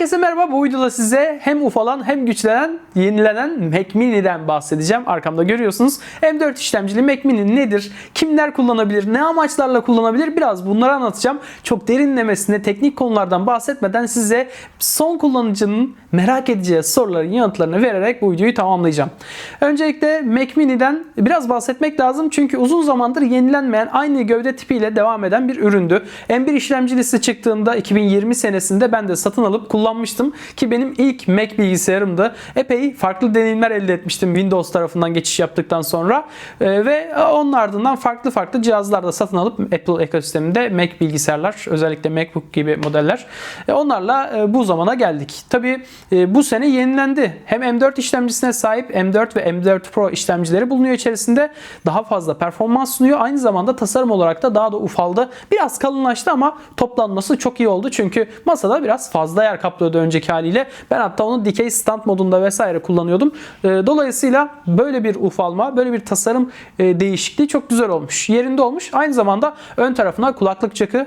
Herkese merhaba. Bu videoda size hem ufalan hem güçlenen, yenilenen Mac Mini'den bahsedeceğim. Arkamda görüyorsunuz. M4 işlemcili Mac Mini nedir? Kimler kullanabilir? Ne amaçlarla kullanabilir? Biraz bunları anlatacağım. Çok derinlemesine teknik konulardan bahsetmeden size son kullanıcının merak edeceği soruların yanıtlarını vererek bu videoyu tamamlayacağım. Öncelikle Mac Mini'den biraz bahsetmek lazım. Çünkü uzun zamandır yenilenmeyen aynı gövde tipiyle devam eden bir üründü. M1 işlemcilisi çıktığında 2020 senesinde ben de satın alıp kullanmıştım ki benim ilk Mac bilgisayarımdı. Epey farklı deneyimler elde etmiştim Windows tarafından geçiş yaptıktan sonra Ee, ve onun ardından farklı farklı cihazlar da satın alıp Apple ekosisteminde Mac bilgisayarlar özellikle MacBook gibi modeller e, onlarla e, bu zamana geldik. Tabi bu sene yenilendi. Hem M4 işlemcisine sahip M4 ve M4 Pro işlemcileri bulunuyor içerisinde. Daha fazla performans sunuyor. Aynı zamanda tasarım olarak da daha da ufaldı. Biraz kalınlaştı ama toplanması çok iyi oldu. Çünkü masada biraz fazla yer kaplıyordu önceki haliyle. Ben hatta onu dikey stand modunda vesaire kullanıyordum. E, Dolayısıyla böyle bir ufalma, böyle bir tasarım e, değişikliği çok güzel olmuş. Yerinde olmuş. Aynı zamanda ön tarafına kulaklık jackı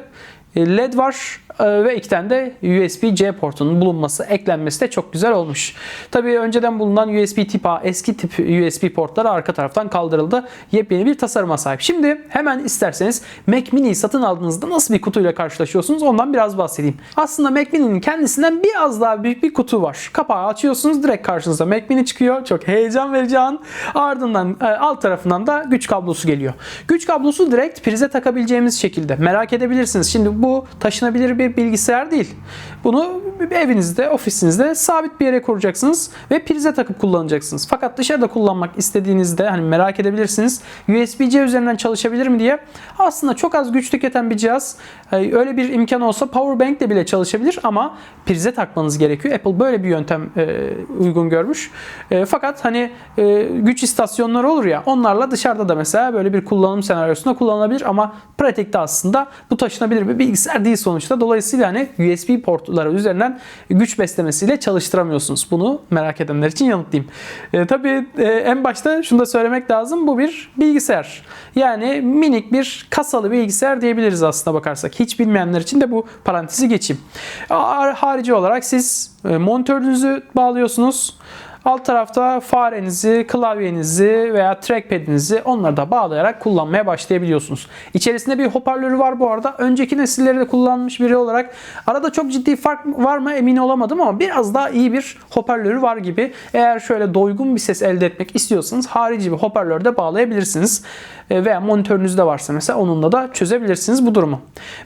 e, LED var ve iki tane de USB-C portunun bulunması, eklenmesi de çok güzel olmuş. Tabii önceden bulunan USB tip A, eski tip USB portları arka taraftan kaldırıldı. Yepyeni bir tasarıma sahip. Şimdi hemen isterseniz Mac Mini'yi satın aldığınızda nasıl bir kutuyla karşılaşıyorsunuz ondan biraz bahsedeyim. Aslında Mac Mini'nin kendisinden biraz daha büyük bir kutu var. Kapağı açıyorsunuz direkt karşınıza Mac Mini çıkıyor. Çok heyecan verici an. Ardından e, alt tarafından da güç kablosu geliyor. Güç kablosu direkt prize takabileceğimiz şekilde. Merak edebilirsiniz. Şimdi bu taşınabilir bir bilgisayar değil. Bunu evinizde, ofisinizde sabit bir yere kuracaksınız ve prize takıp kullanacaksınız. Fakat dışarıda kullanmak istediğinizde hani merak edebilirsiniz. USB-C üzerinden çalışabilir mi diye. Aslında çok az güç tüketen bir cihaz. Ee, Öyle bir imkan olsa powerbank ile bile çalışabilir ama prize takmanız gerekiyor. Apple böyle bir yöntem e, uygun görmüş. E, Fakat hani e, güç istasyonları olur ya onlarla dışarıda da mesela böyle bir kullanım senaryosunda kullanılabilir ama pratikte aslında bu taşınabilir bir bilgisayar değil sonuçta. Dolayısıyla hani USB portları üzerinden güç beslemesiyle çalıştıramıyorsunuz. Bunu merak edenler için yanıtlayayım. E, tabii e, en başta şunu da söylemek lazım. Bu bir bilgisayar. Yani minik bir kasalı bilgisayar diyebiliriz aslında bakarsak. Hiç bilmeyenler için de bu parantezi geçeyim. Har- Harici olarak siz e, monitörünüzü bağlıyorsunuz. Alt tarafta farenizi, klavyenizi veya trackpad'inizi onları da bağlayarak kullanmaya başlayabiliyorsunuz. İçerisinde bir hoparlörü var bu arada. Önceki nesilleri de kullanmış biri olarak arada çok ciddi fark var mı emin olamadım ama biraz daha iyi bir hoparlörü var gibi. Eğer şöyle doygun bir ses elde etmek istiyorsanız harici bir hoparlör de bağlayabilirsiniz. E, Veya monitörünüzde varsa mesela onunla da çözebilirsiniz bu durumu.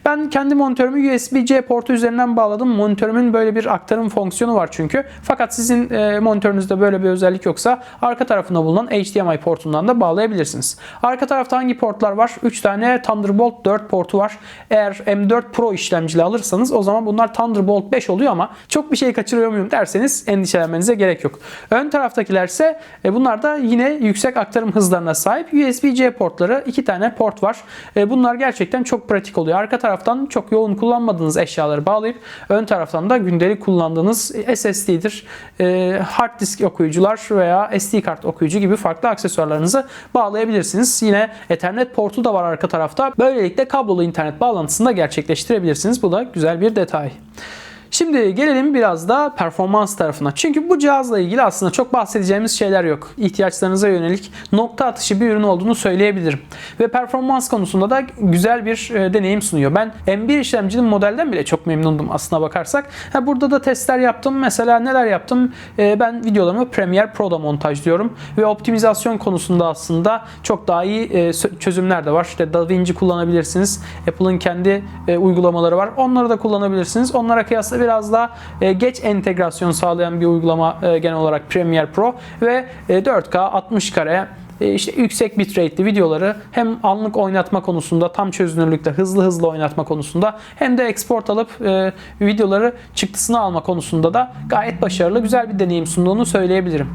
Ben kendi monitörümü USB-C portu üzerinden bağladım. Monitörümün böyle bir aktarım fonksiyonu var çünkü. Fakat sizin e, monitörünüzde böyle bir özellik yoksa arka tarafında bulunan HDMI portundan da bağlayabilirsiniz. Arka tarafta hangi portlar var? 3 tane Thunderbolt 4 portu var. Eğer M4 Pro işlemcili alırsanız o zaman bunlar Thunderbolt 5 oluyor ama çok bir şey kaçırıyor muyum derseniz endişelenmenize gerek yok. Ön taraftakiler ise e, bunlar da yine yüksek aktarım hızlarına sahip USB-C portları. 2 tane port var. E, bunlar gerçekten çok pratik oluyor. Arka taraftan çok yoğun kullanmadığınız eşyaları bağlayıp ön taraftan da gündelik kullandığınız SSD'dir, e, hard disk okuyucular veya SD kart okuyucu gibi farklı aksesuarlarınızı bağlayabilirsiniz. Yine Ethernet portu da var arka tarafta. Böylelikle kablolu internet bağlantısını da gerçekleştirebilirsiniz. Bu da güzel bir detay. Şimdi gelelim biraz da performans tarafına. Çünkü bu cihazla ilgili aslında çok bahsedeceğimiz şeyler yok. İhtiyaçlarınıza yönelik nokta atışı bir ürün olduğunu söyleyebilirim. Ve performans konusunda da güzel bir e, deneyim sunuyor. Ben M1 işlemcinin modelden bile çok memnundum aslına bakarsak. Ha, burada da testler yaptım. Mesela neler yaptım? E, ben videolarımı Premiere Pro'da montajlıyorum. Ve optimizasyon konusunda aslında çok daha iyi e, çözümler de var. İşte DaVinci kullanabilirsiniz. Apple'ın kendi uygulamaları var. Onları da kullanabilirsiniz. Onlara kıyasla biraz daha e, geç entegrasyon sağlayan bir uygulama e, genel olarak Premiere Pro ve e, 4K 60 kare e, işte yüksek bitrate'li videoları hem anlık oynatma konusunda tam çözünürlükte hızlı hızlı oynatma konusunda hem de export alıp e, videoları çıktısını alma konusunda da gayet başarılı güzel bir deneyim sunduğunu söyleyebilirim.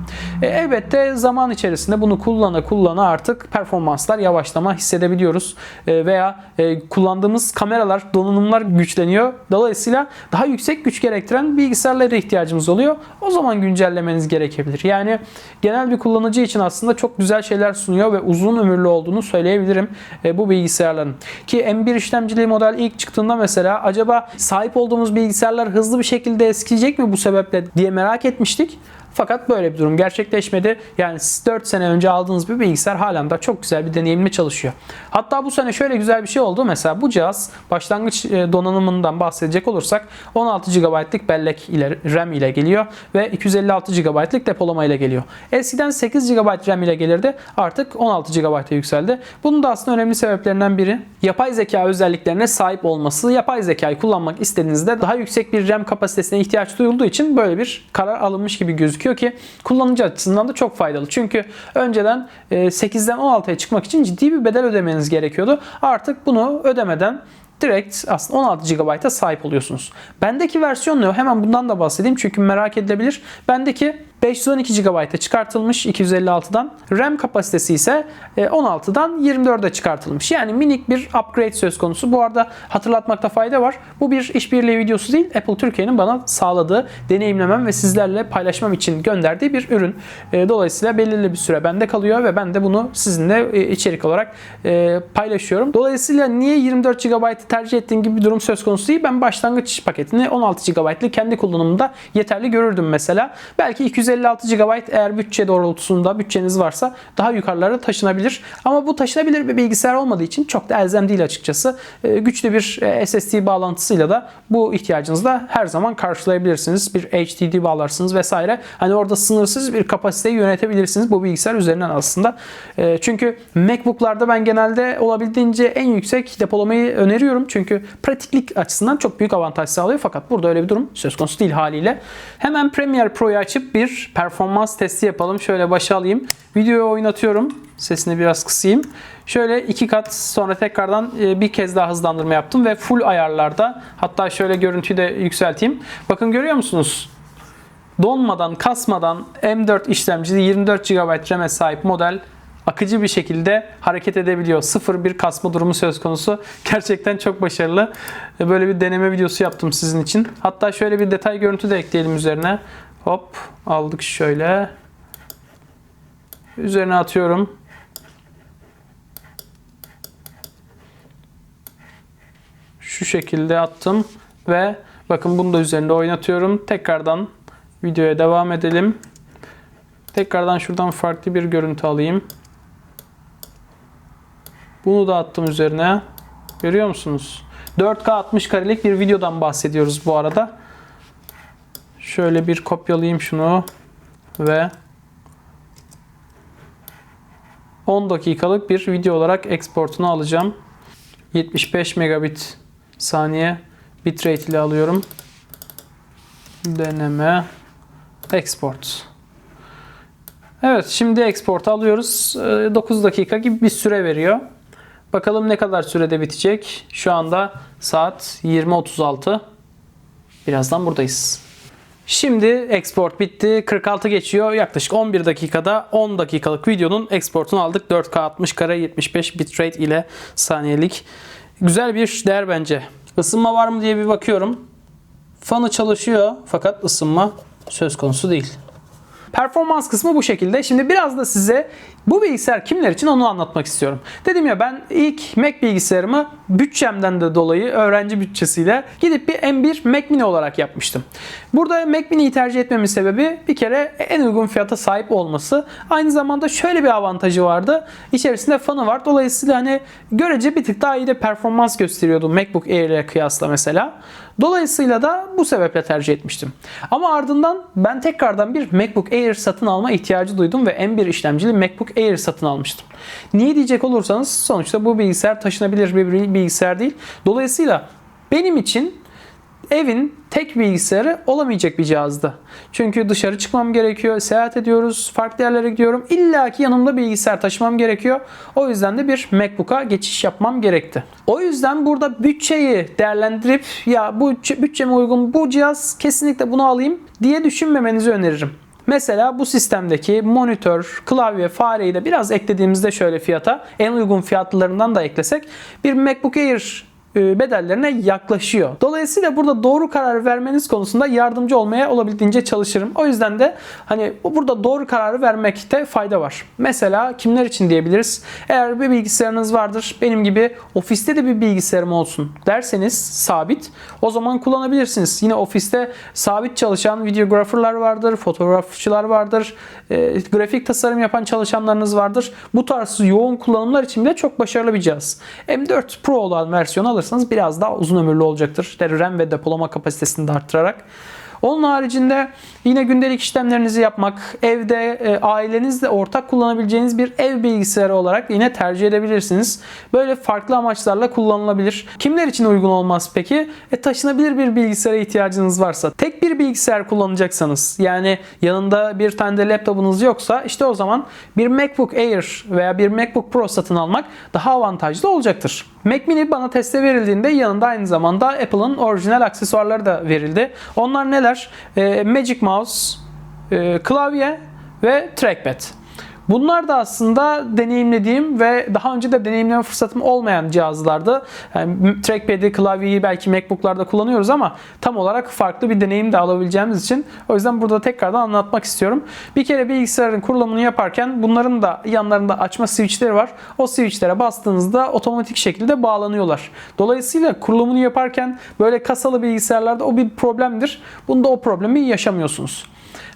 E, elbette zaman içerisinde bunu kullana kullana artık performanslar yavaşlama hissedebiliyoruz. E, veya e, kullandığımız kameralar, donanımlar güçleniyor. Dolayısıyla daha yüksek güç gerektiren bilgisayarlara ihtiyacımız oluyor. O zaman güncellemeniz gerekebilir. Yani genel bir kullanıcı için aslında çok güzel şeyler şeyler sunuyor ve uzun ömürlü olduğunu söyleyebilirim e, bu bilgisayarların. Ki M1 işlemcili model ilk çıktığında mesela acaba sahip olduğumuz bilgisayarlar hızlı bir şekilde eskiyecek mi bu sebeple diye merak etmiştik. Fakat böyle bir durum gerçekleşmedi. Yani siz 4 sene önce aldığınız bir bilgisayar halen de çok güzel bir deneyimle çalışıyor. Hatta bu sene şöyle güzel bir şey oldu. Mesela bu cihaz başlangıç e, donanımından bahsedecek olursak 16 GB'lık bellek ile RAM ile geliyor ve 256 GB'lık depolama ile geliyor. Eskiden 8 GB RAM ile gelirdi. Artık 16 GB'a yükseldi. Bunun da aslında önemli sebeplerinden biri yapay zeka özelliklerine sahip olması. Yapay zekayı kullanmak istediğinizde daha yüksek bir RAM kapasitesine ihtiyaç duyulduğu için böyle bir karar alınmış gibi gözüküyor ki kullanıcı açısından da çok faydalı. Çünkü önceden 8'den 16'ya çıkmak için ciddi bir bedel ödemeniz gerekiyordu. Artık bunu ödemeden direkt aslında 16 GB'a sahip oluyorsunuz. Bendeki versiyon ne? Hemen bundan da bahsedeyim çünkü merak edilebilir. Bendeki 512 GB'a çıkartılmış 256'dan. RAM kapasitesi ise 16'dan 24'e çıkartılmış. Yani minik bir upgrade söz konusu. Bu arada hatırlatmakta fayda var. Bu bir işbirliği videosu değil. Apple Türkiye'nin bana sağladığı, deneyimlemem ve sizlerle paylaşmam için gönderdiği bir ürün. E, dolayısıyla belirli bir süre bende kalıyor ve ben de bunu sizinle e, içerik olarak e, paylaşıyorum. Dolayısıyla niye 24 GB'ı tercih ettiğim gibi bir durum söz konusu değil. Ben başlangıç paketini 16 GB'lık kendi kullanımımda yeterli görürdüm mesela. Belki 250 256 GB eğer bütçe doğrultusunda bütçeniz varsa daha yukarılara taşınabilir. Ama bu taşınabilir bir bilgisayar olmadığı için çok da elzem değil açıkçası. Ee, güçlü bir e, SSD bağlantısıyla da bu ihtiyacınızı da her zaman karşılayabilirsiniz. Bir HDD bağlarsınız vesaire. Hani orada sınırsız bir kapasiteyi yönetebilirsiniz bu bilgisayar üzerinden aslında. Ee, çünkü MacBook'larda ben genelde olabildiğince en yüksek depolamayı öneriyorum. Çünkü pratiklik açısından çok büyük avantaj sağlıyor. Fakat burada öyle bir durum söz konusu değil haliyle. Hemen Premiere Pro'yu açıp bir performans testi yapalım. Şöyle başa alayım. Videoyu oynatıyorum. Sesini biraz kısayım. Şöyle iki kat sonra tekrardan e, bir kez daha hızlandırma yaptım ve full ayarlarda hatta şöyle görüntüyü de yükselteyim. Bakın görüyor musunuz? Donmadan, kasmadan M4 işlemcili 24 GB RAM'e sahip model akıcı bir şekilde hareket edebiliyor. Sıfır bir kasma durumu söz konusu. Gerçekten çok başarılı. E, böyle bir deneme videosu yaptım sizin için. Hatta şöyle bir detay görüntü de ekleyelim üzerine. Hop aldık şöyle. Üzerine atıyorum. Şu şekilde attım ve bakın bunu da üzerinde oynatıyorum. Tekrardan videoya devam edelim. Tekrardan şuradan farklı bir görüntü alayım. Bunu da attım üzerine. Görüyor musunuz? 4K 60 karelik bir videodan bahsediyoruz bu arada. Şöyle bir kopyalayayım şunu ve 10 dakikalık bir video olarak exportunu alacağım. 75 megabit saniye bitrate ile alıyorum. Deneme export. Evet şimdi export alıyoruz. 9 ee, dakika gibi bir süre veriyor. Bakalım ne kadar sürede bitecek. Şu anda saat 20.36. Birazdan buradayız. Şimdi export bitti. 46 geçiyor. Yaklaşık 11 dakikada 10 dakikalık videonun exportunu aldık. 4K 60 kare 75 bitrate ile saniyelik. Güzel bir değer bence. Isınma var mı diye bir bakıyorum. Fanı çalışıyor fakat ısınma söz konusu değil. Performans kısmı bu şekilde. Şimdi biraz da size bu bilgisayar kimler için onu anlatmak istiyorum. Dedim ya ben ilk Mac bilgisayarımı bütçemden de dolayı öğrenci bütçesiyle gidip bir M1 Mac Mini olarak yapmıştım. Burada Mac Mini'yi tercih etmemin sebebi bir kere en uygun fiyata sahip olması. Aynı zamanda şöyle bir avantajı vardı. İçerisinde fanı var. Dolayısıyla hani görece bir tık daha iyi de performans gösteriyordu MacBook Air ile kıyasla mesela. Dolayısıyla da bu sebeple tercih etmiştim. Ama ardından ben tekrardan bir MacBook Air satın alma ihtiyacı duydum ve M1 işlemcili MacBook Air satın almıştım. Niye diyecek olursanız sonuçta bu bilgisayar taşınabilir bir bilgisayar değil. Dolayısıyla benim için evin tek bilgisayarı olamayacak bir cihazdı. Çünkü dışarı çıkmam gerekiyor, seyahat ediyoruz, farklı yerlere gidiyorum. İlla ki yanımda bilgisayar taşımam gerekiyor. O yüzden de bir MacBook'a geçiş yapmam gerekti. O yüzden burada bütçeyi değerlendirip ya bu bütçeme uygun bu cihaz kesinlikle bunu alayım diye düşünmemenizi öneririm. Mesela bu sistemdeki monitör, klavye, fareyi de biraz eklediğimizde şöyle fiyata en uygun fiyatlarından da eklesek bir MacBook Air bedellerine yaklaşıyor. Dolayısıyla burada doğru karar vermeniz konusunda yardımcı olmaya olabildiğince çalışırım. O yüzden de hani burada doğru kararı vermekte fayda var. Mesela kimler için diyebiliriz? Eğer bir bilgisayarınız vardır, benim gibi ofiste de bir bilgisayarım olsun derseniz sabit, o zaman kullanabilirsiniz. Yine ofiste sabit çalışan videograferlar vardır, fotoğrafçılar vardır, e, grafik tasarım yapan çalışanlarınız vardır. Bu tarz yoğun kullanımlar için de çok başarılı bir cihaz. M4 Pro olan versiyonu alırsanız biraz daha uzun ömürlü olacaktır. İşte RAM ve depolama kapasitesini de arttırarak. Onun haricinde yine gündelik işlemlerinizi yapmak, evde e, ailenizle ortak kullanabileceğiniz bir ev bilgisayarı olarak yine tercih edebilirsiniz. Böyle farklı amaçlarla kullanılabilir. Kimler için uygun olmaz peki? E, taşınabilir bir bilgisayara ihtiyacınız varsa, tek bir bilgisayar kullanacaksanız, yani yanında bir tane de laptopunuz yoksa işte o zaman bir MacBook Air veya bir MacBook Pro satın almak daha avantajlı olacaktır. Mac Mini bana teste verildiğinde yanında aynı zamanda Apple'ın orijinal aksesuarları da verildi. Onlar neler? E, Magic Mouse, e, klavye ve trackpad. Bunlar da aslında deneyimlediğim ve daha önce de deneyimleme fırsatım olmayan cihazlardı. Yani trackpad'i, klavyeyi belki MacBook'larda kullanıyoruz ama tam olarak farklı bir deneyim de alabileceğimiz için o yüzden burada tekrardan anlatmak istiyorum. Bir kere bilgisayarın kurulumunu yaparken bunların da yanlarında açma switchleri var. O switchlere bastığınızda otomatik şekilde bağlanıyorlar. Dolayısıyla kurulumunu yaparken böyle kasalı bilgisayarlarda o bir problemdir. Bunda o problemi yaşamıyorsunuz.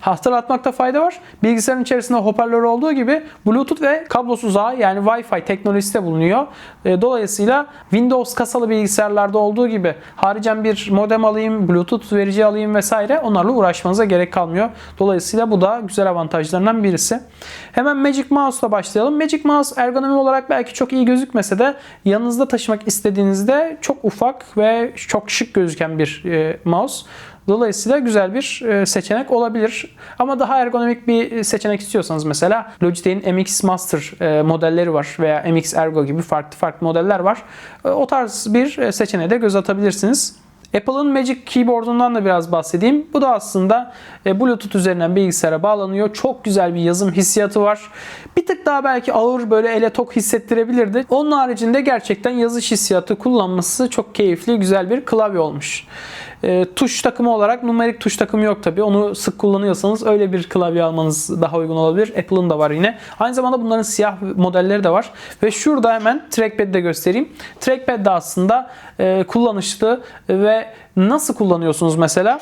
Hatırlatmakta fayda var. Bilgisayarın içerisinde hoparlör olduğu gibi Bluetooth ve kablosuz ağ yani Wi-Fi teknolojisi de bulunuyor. E, Dolayısıyla Windows kasalı bilgisayarlarda olduğu gibi haricen bir modem alayım, Bluetooth verici alayım vesaire onlarla uğraşmanıza gerek kalmıyor. Dolayısıyla bu da güzel avantajlarından birisi. Hemen Magic Mouse'la başlayalım. Magic Mouse ergonomi olarak belki çok iyi gözükmese de yanınızda taşımak istediğinizde çok ufak ve çok şık gözüken bir e, mouse. Dolayısıyla güzel bir e, seçenek olabilir. Ama daha ergonomik bir seçenek istiyorsanız mesela Logitech'in MX Master e, modelleri var veya MX Ergo gibi farklı farklı modeller var. E, O tarz bir seçeneğe de göz atabilirsiniz. Apple'ın Magic Keyboard'undan da biraz bahsedeyim. Bu da aslında e, Bluetooth üzerinden bilgisayara bağlanıyor. Çok güzel bir yazım hissiyatı var. Bir tık daha belki ağır böyle ele tok hissettirebilirdi. Onun haricinde gerçekten yazış hissiyatı kullanması çok keyifli, güzel bir klavye olmuş. E, tuş takımı olarak numerik tuş takımı yok tabi. Onu sık kullanıyorsanız öyle bir klavye almanız daha uygun olabilir. Apple'ın da var yine. Aynı zamanda bunların siyah modelleri de var. Ve şurada hemen trackpad'i de göstereyim. Trackpad de aslında e, kullanışlı ve nasıl kullanıyorsunuz mesela?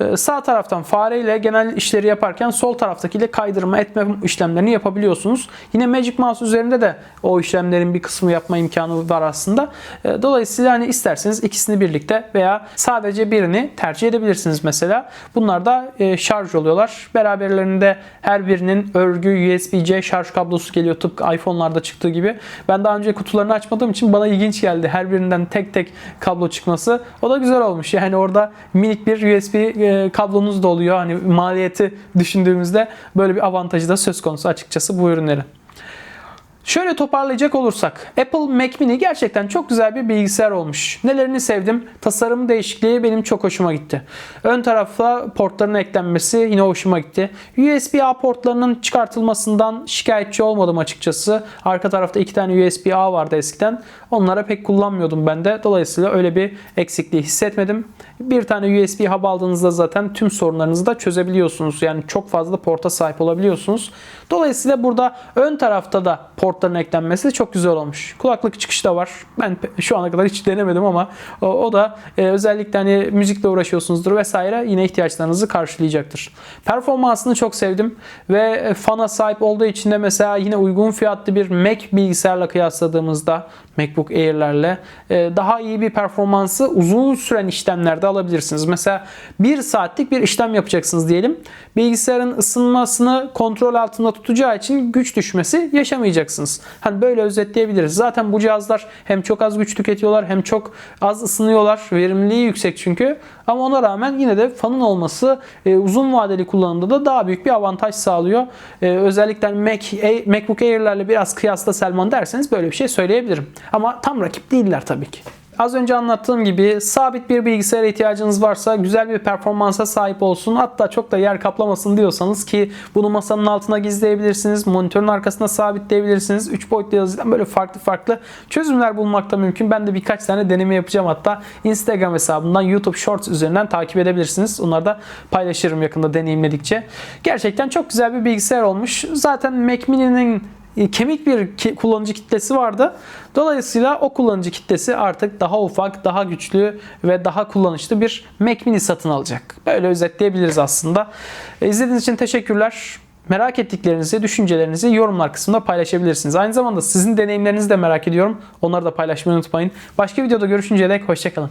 Ee, Sağ taraftan fareyle genel işleri yaparken sol taraftakiyle kaydırma etme işlemlerini yapabiliyorsunuz. Yine Magic Mouse üzerinde de o işlemlerin bir kısmı yapma imkanı var aslında. Ee, Dolayısıyla hani isterseniz ikisini birlikte veya sadece birini tercih edebilirsiniz mesela. Bunlar da e, şarj oluyorlar. Beraberlerinde her birinin örgü USB-C şarj kablosu geliyor tıpkı iPhone'larda çıktığı gibi. Ben daha önce kutularını açmadığım için bana ilginç geldi. Her birinden tek tek kablo çıkması. O da güzel olmuş. Yani orada minik bir USB e, kablonuz da oluyor. Hani maliyeti düşündüğümüzde böyle bir avantajı da söz konusu açıkçası bu ürünlerin. Şöyle toparlayacak olursak Apple Mac Mini gerçekten çok güzel bir bilgisayar olmuş. Nelerini sevdim? Tasarım değişikliği benim çok hoşuma gitti. Ön tarafta portların eklenmesi yine hoşuma gitti. USB-A portlarının çıkartılmasından şikayetçi olmadım açıkçası. Arka tarafta iki tane USB-A vardı eskiden. Onlara pek kullanmıyordum ben de. Dolayısıyla öyle bir eksikliği hissetmedim. Bir tane USB hub aldığınızda zaten tüm sorunlarınızı da çözebiliyorsunuz. Yani çok fazla porta sahip olabiliyorsunuz. Dolayısıyla burada ön tarafta da portların eklenmesi çok güzel olmuş. Kulaklık çıkışı da var. Ben şu ana kadar hiç denemedim ama o, o da e, özellikle hani müzikle uğraşıyorsunuzdur vesaire yine ihtiyaçlarınızı karşılayacaktır. Performansını çok sevdim ve e, fana sahip olduğu için de mesela yine uygun fiyatlı bir Mac bilgisayarla kıyasladığımızda MacBook Air'lerle e, daha iyi bir performansı uzun süren işlemlerde alabilirsiniz. Mesela bir saatlik bir işlem yapacaksınız diyelim. Bilgisayarın ısınmasını kontrol altında tutacağı için güç düşmesi yaşamayacaksınız. Hani böyle özetleyebiliriz. Zaten bu cihazlar hem çok az güç tüketiyorlar hem çok az ısınıyorlar. Verimliliği yüksek çünkü. Ama ona rağmen yine de fanın olması e, uzun vadeli kullanımda da daha büyük bir avantaj sağlıyor. E, özellikle Mac, A- MacBook Air'lerle biraz kıyasla Selman derseniz böyle bir şey söyleyebilirim. Ama tam rakip değiller tabii ki. Az önce anlattığım gibi sabit bir bilgisayara ihtiyacınız varsa güzel bir performansa sahip olsun. Hatta çok da yer kaplamasın diyorsanız ki bunu masanın altına gizleyebilirsiniz. Monitörün arkasına sabitleyebilirsiniz. 3 boyutlu yazıdan böyle farklı farklı çözümler bulmak da mümkün. Ben de birkaç tane deneme yapacağım hatta. Instagram hesabından YouTube Shorts üzerinden takip edebilirsiniz. Onları da paylaşırım yakında deneyimledikçe. Gerçekten çok güzel bir bilgisayar olmuş. Zaten Mac Mini'nin kemik bir kullanıcı kitlesi vardı. Dolayısıyla o kullanıcı kitlesi artık daha ufak, daha güçlü ve daha kullanışlı bir Mac Mini satın alacak. Böyle özetleyebiliriz aslında. E, İzlediğiniz için teşekkürler. Merak ettiklerinizi, düşüncelerinizi yorumlar kısmında paylaşabilirsiniz. Aynı zamanda sizin deneyimlerinizi de merak ediyorum. Onları da paylaşmayı unutmayın. Başka videoda görüşünceye dek hoşçakalın.